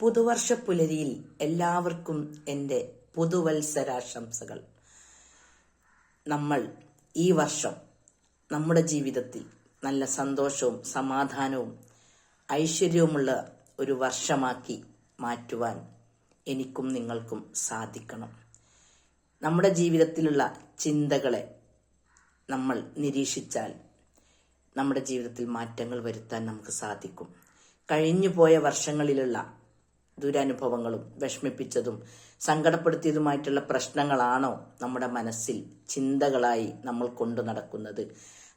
പുതുവർഷ പുലരിയിൽ എല്ലാവർക്കും എന്റെ പുതുവത്സരാശംസകൾ. നമ്മൾ ഈ വർഷം നമ്മുടെ ജീവിതത്തിൽ നല്ല സന്തോഷവും സമാധാനവും ഐശ്വര്യവുമുള്ള ഒരു വർഷമാക്കി മാറ്റുവാൻ എനിക്കും നിങ്ങൾക്കും സാധിക്കണം. നമ്മുടെ ജീവിതത്തിലുള്ള ചിന്തകളെ നമ്മൾ നിരീക്ഷിച്ചാൽ നമ്മുടെ ജീവിതത്തിൽ മാറ്റങ്ങൾ വരുത്താൻ നമുക്ക് സാധിക്കും. കഴിഞ്ഞു പോയ വർഷങ്ങളിലുള്ള ദുരനുഭവങ്ങളും വിഷമിപ്പിച്ചതും സങ്കടപ്പെടുത്തിയതുമായിട്ടുള്ള പ്രശ്നങ്ങളാണോ നമ്മുടെ മനസ്സിൽ ചിന്തകളായി നമ്മൾ കൊണ്ടു നടക്കുന്നത്?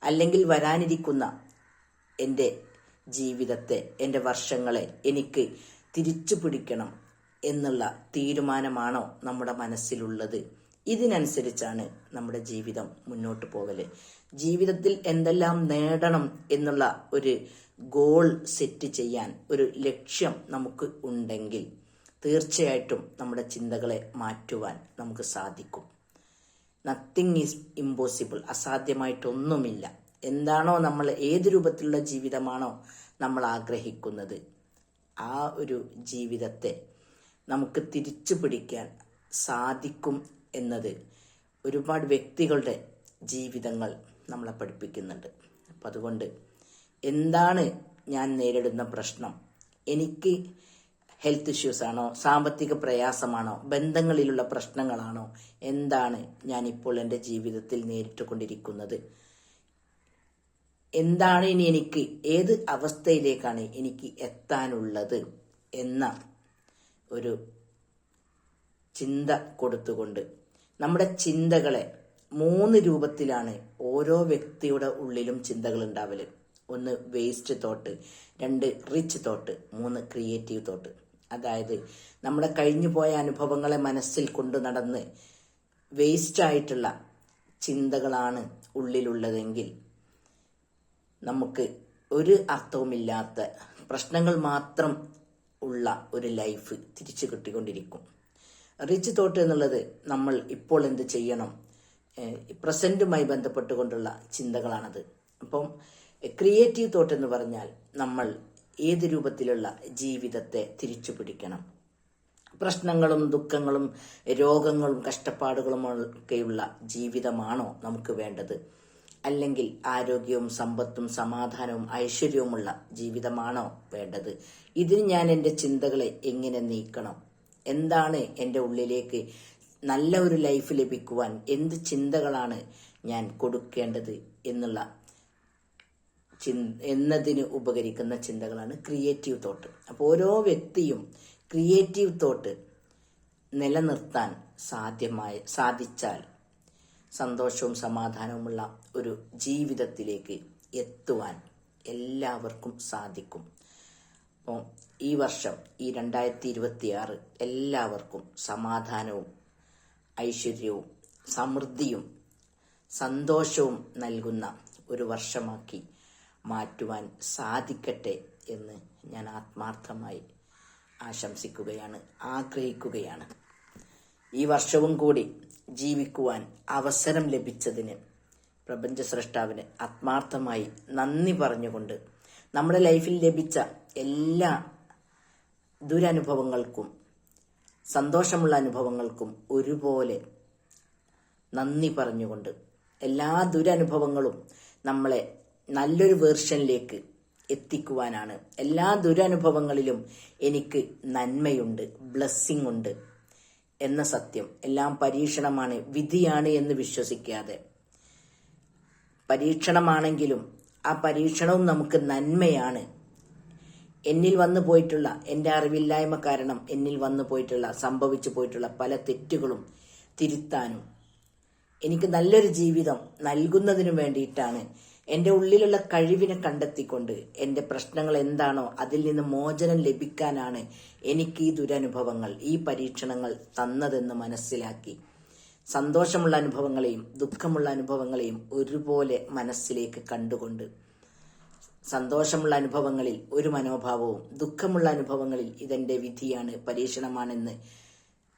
അല്ലെങ്കിൽ വരാനിരിക്കുന്ന എന്റെ ജീവിതത്തെ എന്റെ വർഷങ്ങളെ എനിക്ക് തിരിച്ചു പിടിക്കണം എന്നുള്ള തീരുമാനമാണോ നമ്മുടെ മനസ്സിലുള്ളത്? ഇതിനനുസരിച്ചാണ് നമ്മുടെ ജീവിതം മുന്നോട്ട് പോകൽ. ജീവിതത്തിൽ എന്തെല്ലാം നേടണം എന്നുള്ള ഒരു ഗോൾ സെറ്റ് ചെയ്യാൻ ഒരു ലക്ഷ്യം നമുക്ക് ഉണ്ടെങ്കിൽ തീർച്ചയായിട്ടും നമ്മുടെ ചിന്തകളെ മാറ്റുവാൻ നമുക്ക് സാധിക്കും. നത്തിങ് ഈസ് ഇമ്പോസിബിൾ അസാധ്യമായിട്ടൊന്നുമില്ല. എന്താണോ നമ്മൾ ഏത് രൂപത്തിലുള്ള ജീവിതമാണോ നമ്മൾ ആഗ്രഹിക്കുന്നത്. ആ ഒരു ജീവിതത്തെ നമുക്ക് തിരിച്ചു പിടിക്കാൻ സാധിക്കും എന്നത് ഒരുപാട് വ്യക്തികളുടെ ജീവിതങ്ങൾ നമ്മളെ പഠിപ്പിക്കുന്നുണ്ട്. അപ്പം അതുകൊണ്ട് എന്താണ് ഞാൻ നേരിടുന്ന പ്രശ്നം? എനിക്ക് ഹെൽത്ത് ഇഷ്യൂസ് ആണോ സാമ്പത്തിക പ്രയാസമാണോ ബന്ധങ്ങളിലുള്ള പ്രശ്നങ്ങളാണോ എന്താണ് ഞാൻ ഇപ്പോൾ എന്റെ ജീവിതത്തിൽ നേരിട്ട് കൊണ്ടിരിക്കുന്നത് എന്താണ് ഇനി എനിക്ക് ഏത് അവസ്ഥയിലേക്കാണ് എനിക്ക് എത്താനുള്ളത് എന്ന ഒരു ചിന്ത കൊടുത്തുകൊണ്ട് നമ്മുടെ ചിന്തകളെ മൂന്ന് രൂപത്തിലാണ് ഓരോ വ്യക്തിയുടെ ഉള്ളിലും ചിന്തകൾ ഉണ്ടാവൽ. ഒന്ന് വേസ്റ്റ് തോട്ട് രണ്ട് റിച്ച് തോട്ട് മൂന്ന് ക്രിയേറ്റീവ് തോട്ട് അതായത് നമ്മുടെ കഴിഞ്ഞു പോയ അനുഭവങ്ങളെ മനസ്സിൽ കൊണ്ടു നടന്ന് വേസ്റ്റ് ആയിട്ടുള്ള ചിന്തകളാണ് ഉള്ളിലുള്ളതെങ്കിൽ നമുക്ക് ഒരു അർത്ഥവുമില്ലാത്ത പ്രശ്നങ്ങൾ മാത്രം ഉള്ള ഒരു ലൈഫ് തിരിച്ചു കിട്ടിക്കൊണ്ടിരിക്കും. റിച്ച് തോട്ട് എന്നുള്ളത് നമ്മൾ ഇപ്പോൾ എന്ത് ചെയ്യണം? പ്രസന്റുമായി ബന്ധപ്പെട്ടുകൊണ്ടുള്ള ചിന്തകളാണത്. അപ്പം ക്രിയേറ്റീവ് തോട്ട് എന്ന് പറഞ്ഞാൽ നമ്മൾ ഏത് രൂപത്തിലുള്ള ജീവിതത്തെ തിരിച്ചു പിടിക്കണം? പ്രശ്നങ്ങളും ദുഃഖങ്ങളും രോഗങ്ങളും കഷ്ടപ്പാടുകളും ഒക്കെയുള്ള ജീവിതമാണോ നമുക്ക് വേണ്ടത്? അല്ലെങ്കിൽ ആരോഗ്യവും സമ്പത്തും സമാധാനവും ഐശ്വര്യവുമുള്ള ജീവിതമാണോ വേണ്ടത്? ഇതിന് ഞാൻ എന്റെ ചിന്തകളെ എങ്ങനെ നീക്കണം? എന്താണ് എന്റെ ഉള്ളിലേക്ക് നല്ല ഒരു ലൈഫ് ലഭിക്കുവാൻ എന്ത് ചിന്തകളാണ് ഞാൻ കൊടുക്കേണ്ടത് എന്നുള്ള എന്നതിന് ഉപകരിക്കുന്ന ചിന്തകളാണ് ക്രിയേറ്റീവ് തോട്ട് അപ്പോൾ ഓരോ വ്യക്തിയും ക്രിയേറ്റീവ് തോട്ട് നിലനിർത്താൻ സാധ്യമായ സാധിച്ചാൽ സന്തോഷവും സമാധാനവുമുള്ള ഒരു ജീവിതത്തിലേക്ക് എത്തുവാൻ എല്ലാവർക്കും സാധിക്കും. അപ്പോൾ ഈ വർഷം ഈ രണ്ടായിരത്തി ഇരുപത്തിയാറ് എല്ലാവർക്കും സമാധാനവും ഐശ്വര്യവും സമൃദ്ധിയും സന്തോഷവും നൽകുന്ന ഒരു വർഷമാക്കി മാറ്റുവാൻ സാധിക്കട്ടെ എന്ന് ഞാൻ ആത്മാർത്ഥമായി ആശംസിക്കുകയാണ് ആഗ്രഹിക്കുകയാണ്. ഈ വർഷവും കൂടി ജീവിക്കുവാൻ അവസരം ലഭിച്ചതിന് പ്രപഞ്ച സൃഷ്ടാവിന് ആത്മാർത്ഥമായി നന്ദി പറഞ്ഞുകൊണ്ട് നമ്മുടെ ലൈഫിൽ ലഭിച്ച എല്ലാ ദുരനുഭവങ്ങൾക്കും സന്തോഷമുള്ള അനുഭവങ്ങൾക്കും ഒരുപോലെ നന്ദി പറഞ്ഞുകൊണ്ട് എല്ലാ ദുരനുഭവങ്ങളും നമ്മളെ നല്ലൊരു വേർഷനിലേക്ക് എത്തിക്കുവാനാണ്. എല്ലാ ദുരനുഭവങ്ങളിലും എനിക്ക് നന്മയുണ്ട് ബ്ലെസ്സിങ് ഉണ്ട് എന്ന സത്യം. എല്ലാം പരീക്ഷണമാണ് വിധിയാണ് എന്ന് വിശ്വസിക്കാതെ. പരീക്ഷണമാണെങ്കിലും ആ പരീക്ഷണവും നമുക്ക് നന്മയാണ് എന്നിൽ വന്നു പോയിട്ടുള്ള എന്റെ അറിവില്ലായ്മ കാരണം എന്നിൽ വന്നു പോയിട്ടുള്ള സംഭവിച്ചു പോയിട്ടുള്ള പല തെറ്റുകളും തിരുത്താനും എനിക്ക് നല്ലൊരു ജീവിതം നൽകുന്നതിനു വേണ്ടിയിട്ടാണ് എന്റെ ഉള്ളിലുള്ള കഴിവിനെ കണ്ടെത്തിക്കൊണ്ട് എന്റെ പ്രശ്നങ്ങൾ എന്താണോ അതിൽ നിന്ന് മോചനം ലഭിക്കാനാണ് എനിക്ക് ഈ ദുരനുഭവങ്ങൾ ഈ പരീക്ഷണങ്ങൾ തന്നതെന്ന് മനസ്സിലാക്കി. സന്തോഷമുള്ള അനുഭവങ്ങളെയും ദുഃഖമുള്ള അനുഭവങ്ങളെയും ഒരുപോലെ മനസ്സിലേക്ക് കണ്ടുകൊണ്ട് സന്തോഷമുള്ള അനുഭവങ്ങളിൽ ഒരു മനോഭാവവും ദുഃഖമുള്ള അനുഭവങ്ങളിൽ ഇതെന്റെ വിധിയാണ് പരീക്ഷണമാണെന്ന്.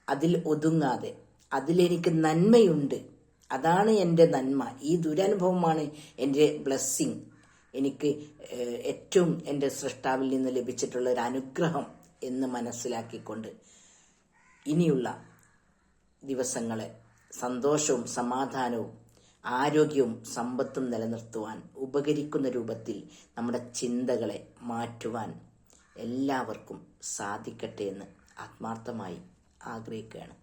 അതിൽ ഒതുങ്ങാതെ അതിലെനിക്ക് നന്മയുണ്ട്. അതാണ് എന്റെ നന്മ. ഈ ദുരനുഭവമാണ് എന്റെ ബ്ലെസ്സിങ്. എനിക്ക് ഏറ്റവും എന്റെ സൃഷ്ടാവിൽ നിന്ന് ലഭിച്ചിട്ടുള്ള ഒരു അനുഗ്രഹം എന്ന് മനസ്സിലാക്കിക്കൊണ്ട് ഇനിയുള്ള ദിവസങ്ങളെ സന്തോഷവും സമാധാനവും ആരോഗ്യവും സമ്പത്തും നിലനിർത്തുവാൻ ഉപകരിക്കുന്ന രൂപത്തിൽ നമ്മുടെ ചിന്തകളെ മാറ്റുവാൻ എല്ലാവർക്കും സാധിക്കട്ടെ എന്ന് ആത്മാർത്ഥമായി ആഗ്രഹിക്കുകയാണ്.